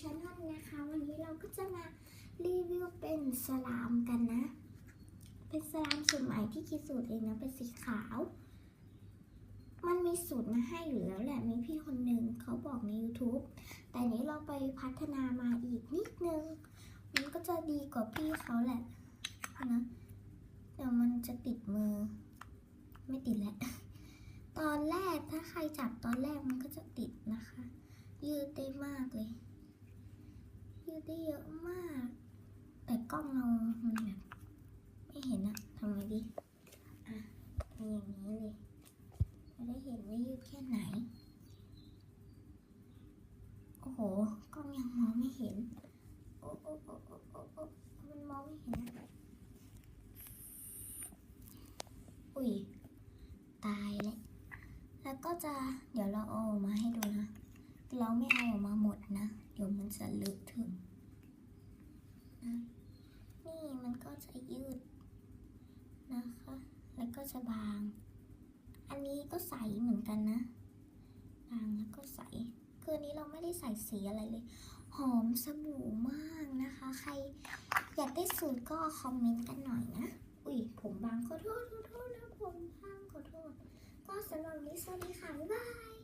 ชานลนะคะ วันนี้เราก็จะมารีวิวเป็นสลามกันนะ เป็นสลามสูตรใหม่ที่คิดสูตรเองนะ เป็นสีขาว มันมีสูตรมาให้อยู่แล้วแหละ มีพี่คนหนึ่งเขาบอกใน YouTube แต่นี้เราไปพัฒนามาอีกนิดนึง มันก็จะดีกว่าพี่เขาแหละนะเดี๋ยวมันจะติดมือ ไม่ติดแหละตอนแรกถ้าใครจับตอนแรกมันก็จะติดนะคะ ยืดได้มากเลย ยืดได้เยอะมาก แต่กล้องเรา มันแบบไม่เห็นอะทำไงดี อะมีอย่างนี้เลยจะได้เห็นว่ายืดแค่ไหน โอ้โห กล้องยังมองไม่เห็น โอ้โอ้โอ้โอ้โอ้โอ้มันมองไม่เห็นอะอุ้ย ตายแล้วแล้วก็จะ เดี๋ยวเราเอาออกมาให้ดูนะ เราไม่เอาออกมาหมดนะ เดี๋ยวมันจะเลอะถึงนะนี่มันก็จะยืดนะคะ แล้วก็จะบาง อันนี้ก็ใสเหมือนกันนะ บางแล้วก็ใส คือนนี้เราไม่ได้ใส่สีอะไรเลย หอมสบู่มากนะคะ ใครอยากได้สูตรก็คอมเมนต์กันหน่อยนะ อุ้ยผมบางขอโทษขอโทษนะผมบางขอโทษ ก็สำหรับวันนี้สวัสดีค่ะ บ๊ายบาย